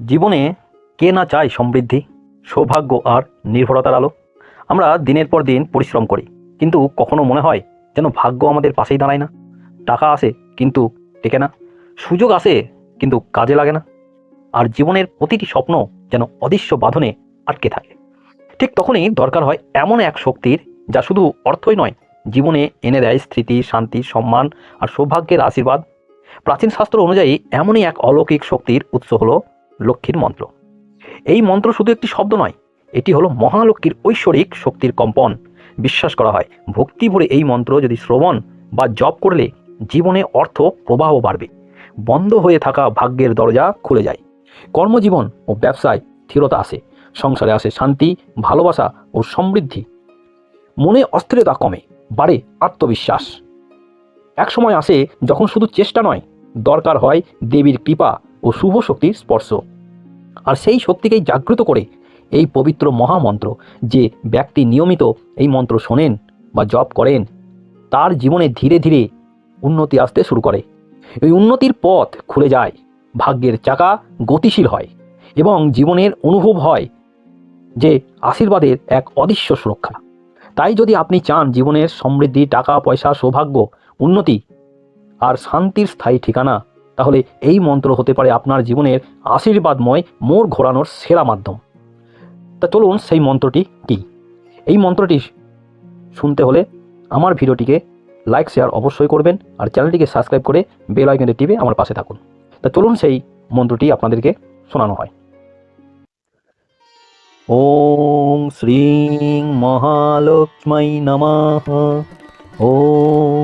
জীবনে কে না চায় সমৃদ্ধি, সৌভাগ্য আর নির্ভরতার আলো? আমরা দিনের পর দিন পরিশ্রম করি, কিন্তু কখনো মনে হয় যেন ভাগ্য আমাদের পাশেই দাঁড়ায় না। টাকা আসে, কিন্তু টেকে না। সুযোগ আসে, কিন্তু কাজে লাগে না। আর জীবনের প্রতিটি স্বপ্ন যেন অদৃশ্য বাঁধনে আটকে থাকে। ঠিক তখনই দরকার হয় এমন এক শক্তির, যা শুধু অর্থই নয়, জীবনে এনে দেয় স্থিতি শান্তি, সম্মান আর সৌভাগ্যের আশীর্বাদ। প্রাচীন শাস্ত্র অনুযায়ী এমনই এক অলৌকিক শক্তির উৎস হলো লক্ষ্মীর মন্ত্র। এই মন্ত্র শুধু একটি শব্দ নয়, এটি হলো মহালক্ষ্মীর ঐশ্বরিক শক্তির কম্পন। বিশ্বাস করা হয়, ভক্তি ভরে এই মন্ত্র যদি শ্রবণ বা জপ করলে জীবনে অর্থ প্রবাহ বাড়বে। বন্ধ হয়ে থাকা ভাগ্যের দরজা খুলে যায়। কর্মজীবন ও ব্যবসায় স্থিরতা আসে, সংসারে আসে শান্তি, ভালোবাসা ও সমৃদ্ধি। মনে অস্থিরতা কমে, বাড়ে আত্মবিশ্বাস। এক সময় আসে যখন শুধু চেষ্টা নয়, দরকার হয় দেবীর কৃপা ও শুভ শক্তির স্পর্শ। আর সেই শক্তিকেই জাগ্রত করে এই পবিত্র মহামন্ত্র যে ব্যক্তি নিয়মিত এই মন্ত্র শোনেন বা জপ করেন, তার জীবনে ধীরে ধীরে উন্নতি আসতে শুরু করে। এই উন্নতির পথ খুলে যায়, ভাগ্যের চাকা গতিশীল হয় এবং জীবনের অনুভব হয় যে আশীর্বাদের এক অদৃশ্য সুরক্ষা। তাই যদি আপনি চান জীবনের সমৃদ্ধি, টাকা, পয়সা, সৌভাগ্য, উন্নতি আর শান্তির স্থায়ী ঠিকানা তাহলে এই মন্ত্র হতে পারে আপনার জীবনের আশীর্বাদময় মোড় ঘোরানোর সেরা মাধ্যম। তা চলুন সেই মন্ত্রটি কী? এই মন্ত্রটি শুনতে হলে আমার ভিডিওটিকে লাইক, শেয়ার অবশ্যই করবেন আর চ্যানেলটিকে সাবস্ক্রাইব করে বেল আইকনে টিপে আমার পাশে থাকুন। তা চলুন সেই মন্ত্রটি আপনাদেরকে শোনানো হয়। ওং শ্রীং মহালক্ষ্মী নমঃ। ওং